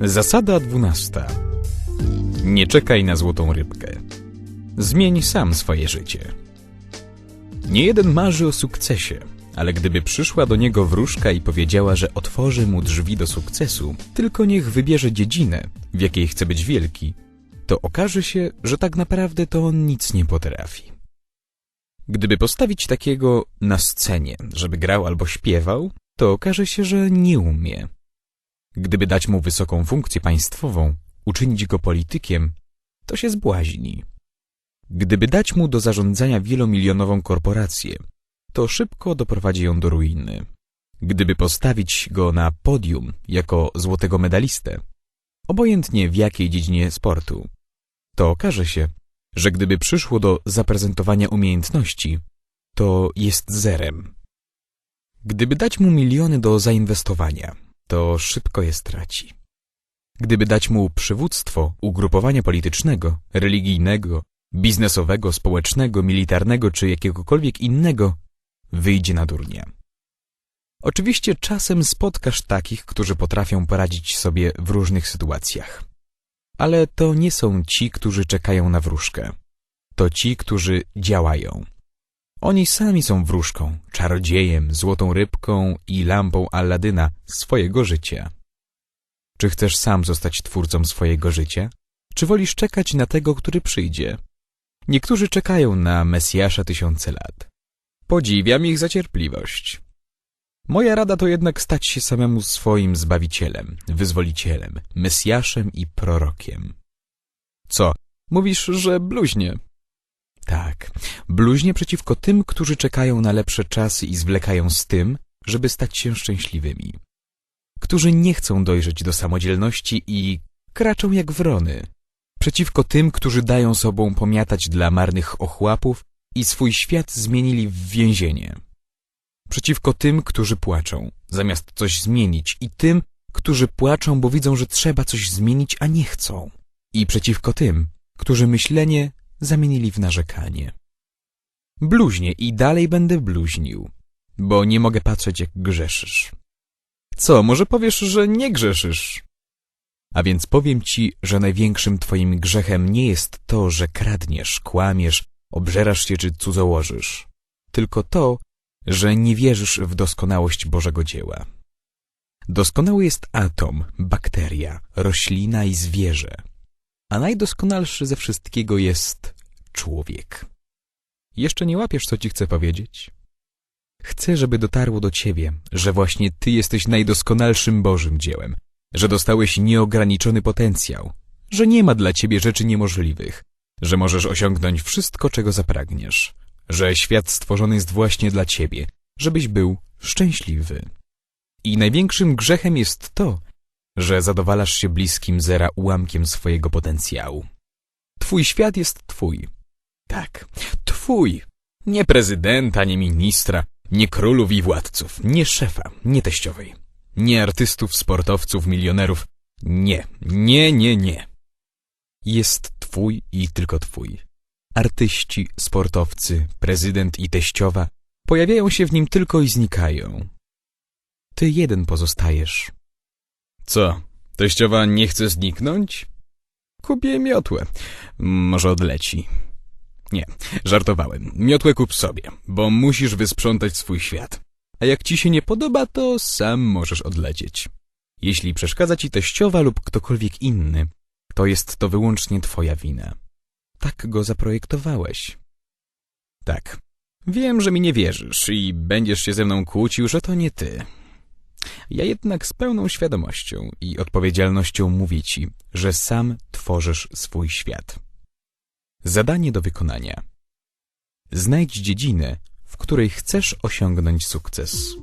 Zasada dwunasta. Nie czekaj na złotą rybkę. Zmień sam swoje życie. Nie jeden marzy o sukcesie, ale gdyby przyszła do niego wróżka i powiedziała, że otworzy mu drzwi do sukcesu, tylko niech wybierze dziedzinę, w jakiej chce być wielki, to okaże się, że tak naprawdę to on nic nie potrafi. Gdyby postawić takiego na scenie, żeby grał albo śpiewał, to okaże się, że nie umie. Gdyby dać mu wysoką funkcję państwową, uczynić go politykiem, to się zbłaźni. Gdyby dać mu do zarządzania wielomilionową korporację, to szybko doprowadzi ją do ruiny. Gdyby postawić go na podium jako złotego medalistę, obojętnie w jakiej dziedzinie sportu, to okaże się, że gdyby przyszło do zaprezentowania umiejętności, to jest zerem. Gdyby dać mu miliony do zainwestowania, to szybko je straci. Gdyby dać mu przywództwo ugrupowania politycznego, religijnego, biznesowego, społecznego, militarnego czy jakiegokolwiek innego, wyjdzie na durnia. Oczywiście czasem spotkasz takich, którzy potrafią poradzić sobie w różnych sytuacjach. Ale to nie są ci, którzy czekają na wróżkę. To ci, którzy działają. Oni sami są wróżką, czarodziejem, złotą rybką i lampą Alladyna swojego życia. Czy chcesz sam zostać twórcą swojego życia? Czy wolisz czekać na tego, który przyjdzie? Niektórzy czekają na Mesjasza tysiące lat. Podziwiam ich za cierpliwość. Moja rada to jednak stać się samemu swoim zbawicielem, wyzwolicielem, Mesjaszem i prorokiem. Co, mówisz, że bluźnie? Tak, bluźnie przeciwko tym, którzy czekają na lepsze czasy i zwlekają z tym, żeby stać się szczęśliwymi. Którzy nie chcą dojrzeć do samodzielności i kraczą jak wrony. Przeciwko tym, którzy dają sobą pomiatać dla marnych ochłapów i swój świat zmienili w więzienie. Przeciwko tym, którzy płaczą, zamiast coś zmienić i tym, którzy płaczą, bo widzą, że trzeba coś zmienić, a nie chcą. I przeciwko tym, którzy myślenie zamienili w narzekanie. Bluźnie i dalej będę bluźnił, bo nie mogę patrzeć, jak grzeszysz. Co, może powiesz, że nie grzeszysz? A więc powiem ci, że największym twoim grzechem nie jest to, że kradniesz, kłamiesz, obżerasz się czy cudzołożysz, tylko to, że nie wierzysz w doskonałość Bożego dzieła. Doskonały jest atom, bakteria, roślina i zwierzę, a najdoskonalszy ze wszystkiego jest człowiek. Jeszcze nie łapiesz, co ci chcę powiedzieć? Chcę, żeby dotarło do ciebie, że właśnie ty jesteś najdoskonalszym Bożym dziełem, że dostałeś nieograniczony potencjał, że nie ma dla ciebie rzeczy niemożliwych, że możesz osiągnąć wszystko, czego zapragniesz, że świat stworzony jest właśnie dla ciebie, żebyś był szczęśliwy. I największym grzechem jest to, że zadowalasz się bliskim zera ułamkiem swojego potencjału. Twój świat jest twój. Tak, twój. Nie prezydenta, nie ministra, nie królów i władców, nie szefa, nie teściowej, nie artystów, sportowców, milionerów. Nie, nie, nie, nie. Jest twój i tylko twój. Artyści, sportowcy, prezydent i teściowa pojawiają się w nim tylko i znikają. Ty jeden pozostajesz. Co, teściowa nie chce zniknąć? Kupię miotłę. Może odleci. Nie, żartowałem. Miotłę kup sobie, bo musisz wysprzątać swój świat. A jak ci się nie podoba, to sam możesz odlecieć. Jeśli przeszkadza ci teściowa lub ktokolwiek inny, to jest to wyłącznie twoja wina. Tak go zaprojektowałeś. Tak. Wiem, że mi nie wierzysz i będziesz się ze mną kłócił, że to nie ty. Ja jednak z pełną świadomością i odpowiedzialnością mówię ci, że sam tworzysz swój świat. Zadanie do wykonania. Znajdź dziedzinę, w której chcesz osiągnąć sukces.